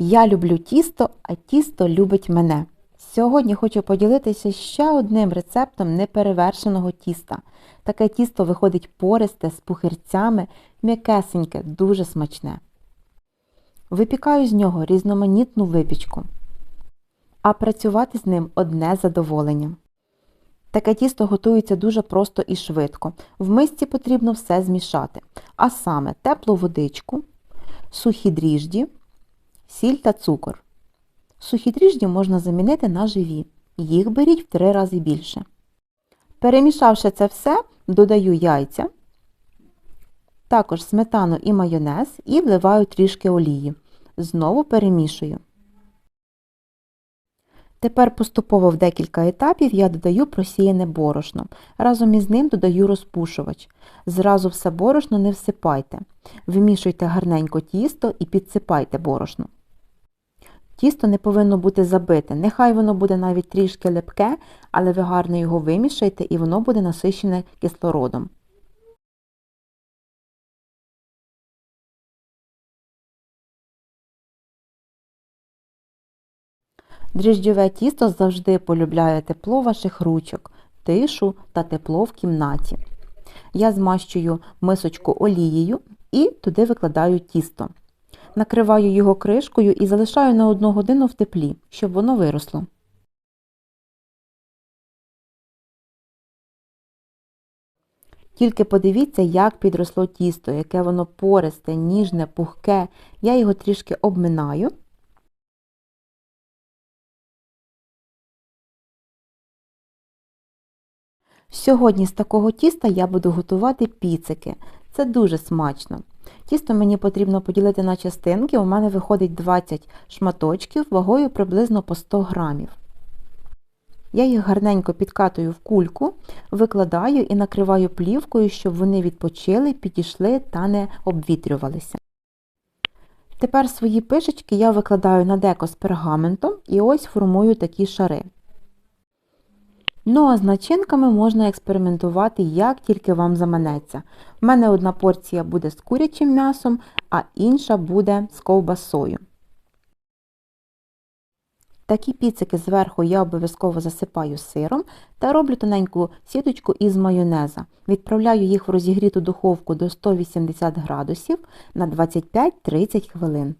Я люблю тісто, а тісто любить мене. Сьогодні хочу поділитися ще одним рецептом неперевершеного тіста. Таке тісто виходить пористе з пухирцями, м'якесеньке, дуже смачне. Випікаю з нього різноманітну випічку, а працювати з ним одне задоволення. Таке тісто готується дуже просто і швидко. В мисці потрібно все змішати, а саме теплу водичку, сухі дріжджі, сіль та цукор. Сухі дріжджі можна замінити на живі. Їх беріть в три рази більше. Перемішавши це все, додаю яйця, також сметану і майонез і вливаю трішки олії. Знову перемішую. Тепер поступово в декілька етапів я додаю просіяне борошно. Разом із ним додаю розпушувач. Зразу все борошно не всипайте. Вимішуйте гарненько тісто і підсипайте борошно. Тісто не повинно бути забите, нехай воно буде навіть трішки липке, але ви гарно його вимішайте і воно буде насищене кислородом. Дріжджове тісто завжди полюбляє тепло ваших ручок, тишу та тепло в кімнаті. Я змащую мисочку олією і туди викладаю тісто. Накриваю його кришкою і залишаю на одну годину в теплі, щоб воно виросло. Тільки подивіться, як підросло тісто, яке воно пористе, ніжне, пухке. Я його трішки обминаю. Сьогодні з такого тіста я буду готувати піцики. Це дуже смачно. Тісто мені потрібно поділити на частинки, у мене виходить 20 шматочків вагою приблизно по 100 грамів. Я їх гарненько підкатую в кульку, викладаю і накриваю плівкою, щоб вони відпочили, підійшли та не обвітрювалися. Тепер свої пишечки я викладаю на деко з пергаментом і ось формую такі шари. Ну а з начинками можна експериментувати, як тільки вам заманеться. У мене одна порція буде з курячим м'ясом, а інша буде з ковбасою. Такі піцики зверху я обов'язково засипаю сиром та роблю тоненьку сіточку із майонеза. Відправляю їх в розігріту духовку до 180 градусів на 25-30 хвилин.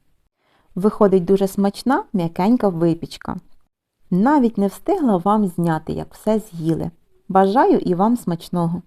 Виходить дуже смачна, м'якенька випічка. Навіть не встигла вам зняти, як все з'їли. Бажаю і вам смачного!